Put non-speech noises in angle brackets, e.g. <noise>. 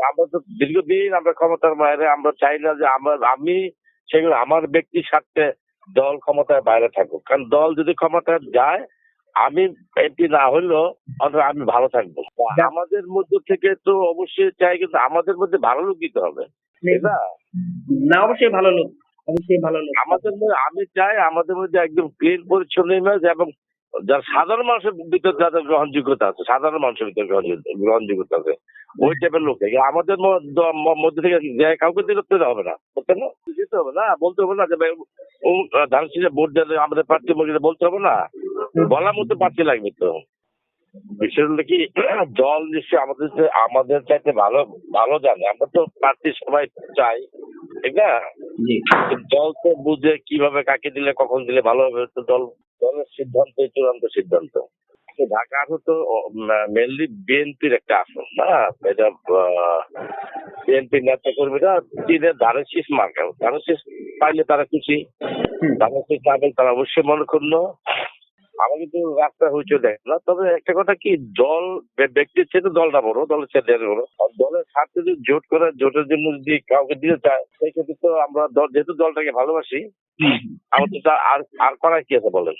আমরা তো দীর্ঘদিন আমরা ক্ষমতার বাইরে আমরা চাই না যে আমার আমি সেগুলো আমার ব্যক্তি স্বার্থে দল ক্ষমতার বাইরে থাকুক। কারণ দল যদি ক্ষমতায় যায় আমি এমপি না হলেও অন্তত আমি ভালো থাকব। আমাদের মধ্যে থেকে তো অবশ্যই চাই কিন্তু আমাদের মধ্যে ভালো লোক দিতে হবে। না? অবশ্যই ভালো লোক অবশ্যই ভালো লোক। আমাদের মধ্যে আমি চাই আমাদের মধ্যে একদম ক্লিন পরিচ্ছন্ন ইমেজ এবং যার সাধারণ মানুষের ভিতর যাদের গ্রহণযোগ্যতা আছে সাধারণ মানুষের ভিতরে গ্রহণযোগ্য- গ্রহণযোগ্যতা আছে ওই টাইপের লোক। আমাদের মধ্যে থেকে কাউকে দিলে তো হবে না। বুঝতে না দিতে হবে না বলতে হবে না যে ভোট দেবে আমাদের প্রার্থী মধ্যে বলতে হবে না। বলার মতো প্রার্থী লাগবে তো। হলো কি <clears throat> দল নিশ্চয়ই আমাদের আমাদের চাইতে ভালো ভালো জানে। আমরা তো প্রার্থী সবাই চাই ঠিক না? জি। দল তো বুঝে কীভাবে কাকে দিলে কখন দিলে ভালো হবে। তো দল দলের সিদ্ধান্ত চূড়ান্ত সিদ্ধান্ত। ঢাকা আসন তো মেনলি বিএনপির একটা আসন না এটা বিএনপির নেতা কর্মীরা চীনের ধানের শীষ মার্কা ধানের শীষ পাইলে তারা খুশি। ধানের শীষ পাবেন তারা অবশ্যই মনে করল আমার কিন্তু রাস্তা হয়েছে দেখ না তবে একটা কথা কি দল ব্যক্তির চেয়ে দলটা বড় দলের চেয়ে দেশ বড় দলের স্বার্থে যদি জোট করে জোটের জন্য যদি কাউকে দিতে চায় সেই ক্ষেত্রে তো আমরা যেহেতু দলটাকে ভালোবাসি। আমাদের তো আর আর করার কি আছে বলেন